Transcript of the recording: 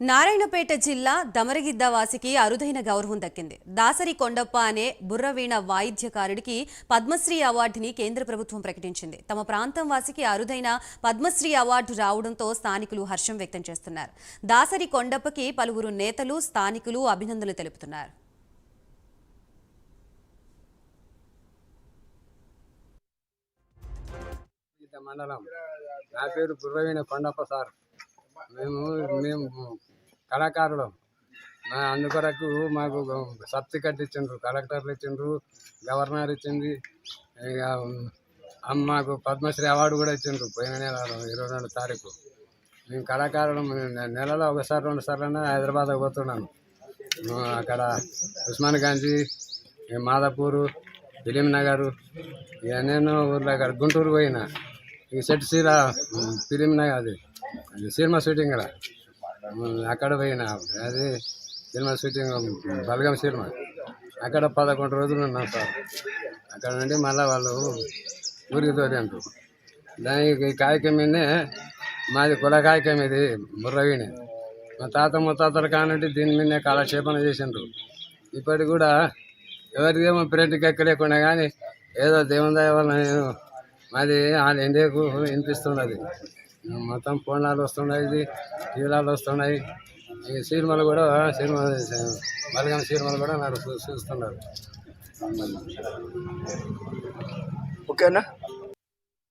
నారాయణపేట జిల్లా దమరగిద్ద వాసికి అరుదైన గౌరవం దక్కింది. దాసరి కొండప్ప అనే బుర్రవీణ వాయిద్యకారుడికి పద్మశ్రీ అవార్డుని కేంద్ర ప్రభుత్వం ప్రకటించింది. తమ ప్రాంతం వాసికి అరుదైన పద్మశ్రీ అవార్డు రావడంతో స్థానికులు హర్షం వ్యక్తం చేస్తున్నారు. దాసరి కొండప్పకి పలువురు నేతలు స్థానికులు అభినందనలు తెలుపుతున్నారు. మండలం. నా పేరు బుర్రవీణ కొండప్ప సార్. మేము మేము కళాకారులం. మా అందుకొరకు మాకు సర్టిఫికెట్ ఇచ్చిండ్రు కలెక్టర్లు ఇచ్చిండ్రు గవర్నర్ ఇచ్చింది. ఇక మాకు పద్మశ్రీ అవార్డు కూడా ఇచ్చిండ్రు పోయిన నెల ఇరవై రెండు తారీఖు. మేము కళాకారులు నెలలో ఒకసారి రెండు సార్లు హైదరాబాద్ పోతున్నాను అక్కడ ఉస్మాన్ గాంధీ మాదాపూరు ఫిలిం ఇక నేను ఊర్లో అక్కడ గుంటూరు పోయినా. ఈ సెట్ సీర ఫిలిం అది. అది సినిమా షూటింగ్ కదా అక్కడ పోయినా. అది సినిమా షూటింగ్ బలగం సినిమా. అక్కడ పదకొండు రోజులు ఉన్నాం సార్. అక్కడ నుండి మళ్ళీ వాళ్ళు ఊరికి తోలిండ్రు దానికి ఈ కాయకం మాది కుల కాయకం ఇది బుర్రవీణి. మా తాత ముత్తాతలు కానుండి దీని మీదనే కాలక్షేపణ చేసిండ్రు. ఇప్పటికి కూడా ఎవరిదేమో ప్రింట్కి ఎక్కలేకుండా కానీ ఏదో దేవుని దయ వల్ల నేను మాది ఆల్ ఇండియాకు వినిపిస్తున్నది. మొత్తం ఫోన్లాలు వస్తున్నాయి ఇది టీవీలాలు వస్తున్నాయి. ఈ సినిమాలు కూడా సినిమా బలగం సినిమాలు కూడా నాకు చూస్తున్నారు. ఓకేనా?